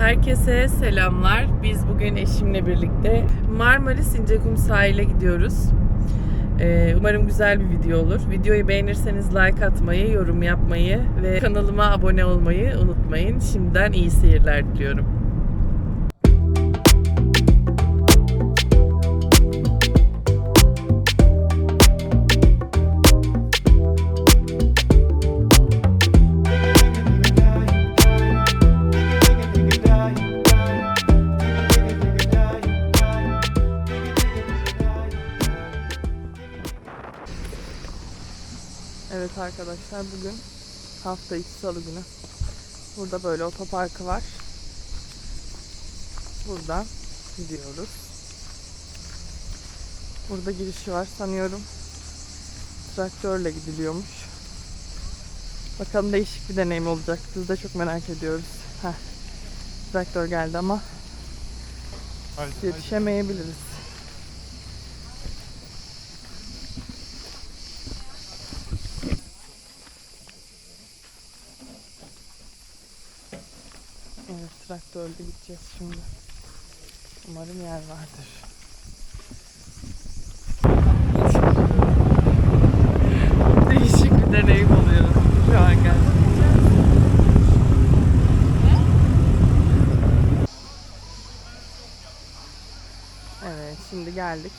Herkese selamlar. Biz bugün eşimle birlikte Marmaris İncekum sahile gidiyoruz. Ee, umarım güzel bir video olur. Videoyu beğenirseniz like atmayı, yorum yapmayı ve kanalıma abone olmayı unutmayın. Şimdiden iyi seyirler diliyorum. Arkadaşlar bugün hafta içi salı günü. Burada böyle otoparkı var. Buradan gidiyoruz. Burada girişi var sanıyorum. Traktörle gidiliyormuş. Bakalım değişik bir deneyim olacak. Biz de çok merak ediyoruz. Heh. Traktör geldi ama yetişemeyebiliriz. Evet traktörle gideceğiz şimdi. Umarım yer vardır. Değişik bir deneyim oluyor şu an gerçekten. Evet şimdi geldik.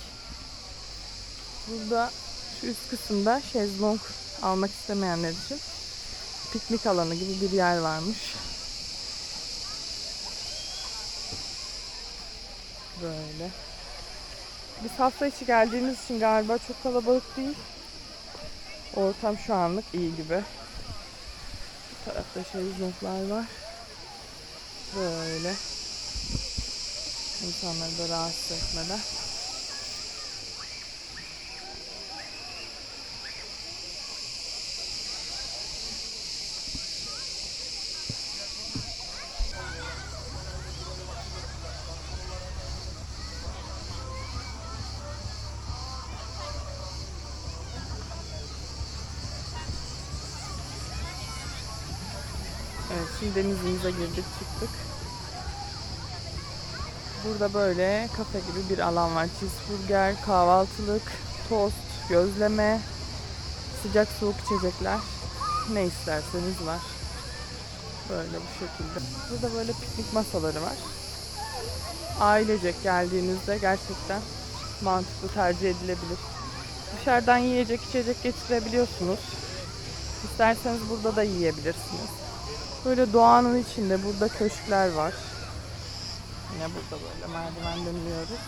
Burada şu üst kısımda şezlong almak istemeyenler için piknik alanı gibi bir yer varmış. Böyle. Biz hafta içi geldiğimiz için galiba çok kalabalık değil. Ortam şu anlık iyi gibi. Bu tarafta şezlonglar var. Böyle. İnsanları da rahatsız etmeden. Evet şimdi denizimize girdik çıktık. Burada böyle kafe gibi bir alan var. Cheeseburger, kahvaltılık, tost, gözleme, sıcak soğuk içecekler. Ne isterseniz var. Böyle bu şekilde. Burada böyle piknik masaları var. Ailecek geldiğinizde gerçekten mantıklı tercih edilebilir. Dışarıdan yiyecek içecek getirebiliyorsunuz. İsterseniz burada da yiyebilirsiniz. Böyle doğanın içinde burada köşkler var. Yine burada böyle merdivenden iniyoruz.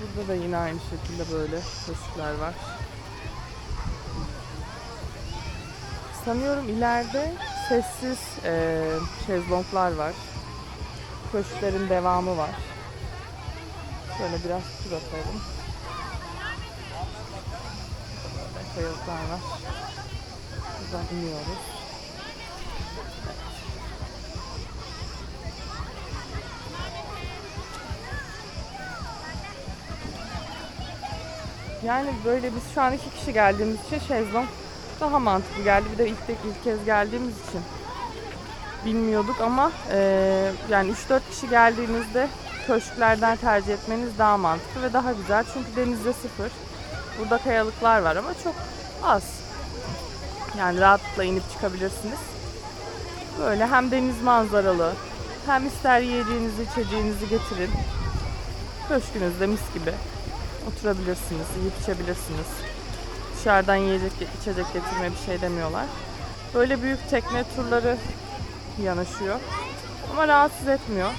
Burada da yine aynı şekilde böyle köşkler var. Sanıyorum ileride sessiz eee şezlonglar var. Köşklerin devamı var. Şöyle biraz tur atalım. Böyle kayalıklar var. Buradan iniyoruz. Yani böyle biz şu an iki kişi geldiğimiz için şezlong daha mantıklı geldi. Bir de ilk, ilk kez geldiğimiz için bilmiyorduk ama eee, yani 3-4 kişi geldiğinizde köşklerden tercih etmeniz daha mantıklı ve daha güzel. Çünkü denizde sıfır. Burada kayalıklar var ama çok az. Yani rahatlıkla inip çıkabilirsiniz. Böyle hem deniz manzaralı hem ister yiyeceğinizi içeceğinizi getirin. Köşkünüzde mis gibi oturabilirsiniz, yiyip içebilirsiniz. Dışarıdan yiyecek, içecek getirme bir şey demiyorlar. Böyle büyük tekne turları yanaşıyor. Ama rahatsız etmiyor.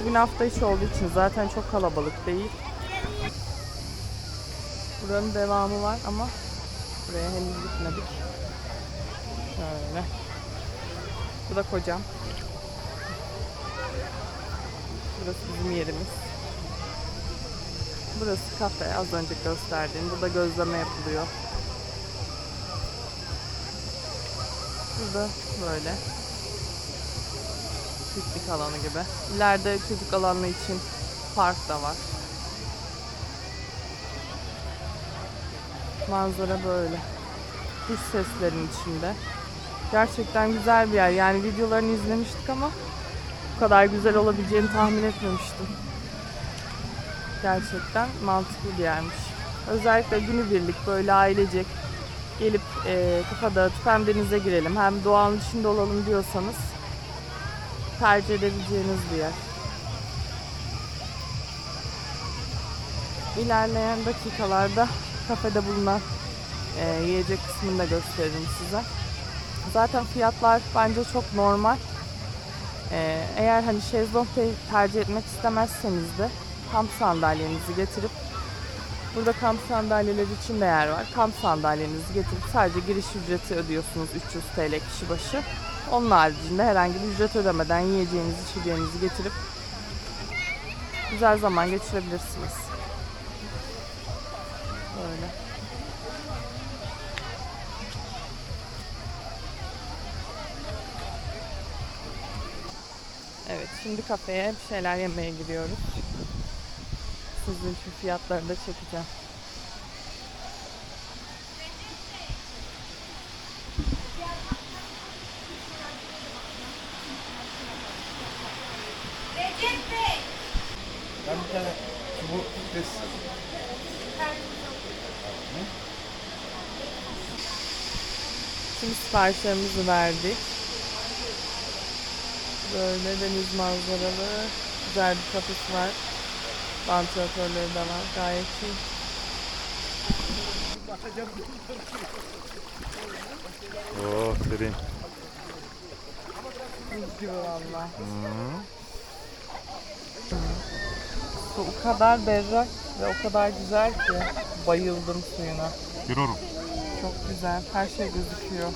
Bugün hafta içi olduğu için zaten çok kalabalık değil. Buranın devamı var ama buraya henüz gitmedik. Şöyle. Bu da kocam. Burası bizim yerimiz. Burası kafe az önce gösterdiğim. Burada gözleme yapılıyor. Burada böyle piknik alanı gibi. İleride çocuk alanı için park da var. Manzara böyle. Kuş seslerin içinde. Gerçekten güzel bir yer. Yani videolarını izlemiştik ama bu kadar güzel olabileceğini tahmin etmemiştim. Gerçekten mantıklı bir yermiş. Özellikle günübirlik böyle ailecek gelip e, kafa dağıtıp hem denize girelim hem doğanın içinde olalım diyorsanız tercih edebileceğiniz bir yer. İlerleyen dakikalarda kafede bulunan e, yiyecek kısmını da gösteririm size. Zaten fiyatlar bence çok normal. E, eğer hani şezlong te- tercih etmek istemezseniz de kamp sandalyenizi getirip burada kamp sandalyeleri için de yer var. Kamp sandalyenizi getirip sadece giriş ücreti ödüyorsunuz 300 TL kişi başı. Onun haricinde herhangi bir ücret ödemeden yiyeceğinizi, içeceğinizi getirip güzel zaman geçirebilirsiniz. Böyle. Evet, şimdi kafeye bir şeyler yemeye giriyoruz. Sizin için fiyatları da çekeceğim. Ben bir tane çubuk pres Şimdi siparişlerimizi verdik. Böyle deniz manzaralı güzel bir kafesi var. Vantilatörleri de var. Gayet iyi. Oo serin. Buz gibi valla. Su o kadar berrak ve o kadar güzel ki. Bayıldım suyuna. Görüyorum. Çok güzel. Her şey gözüküyor.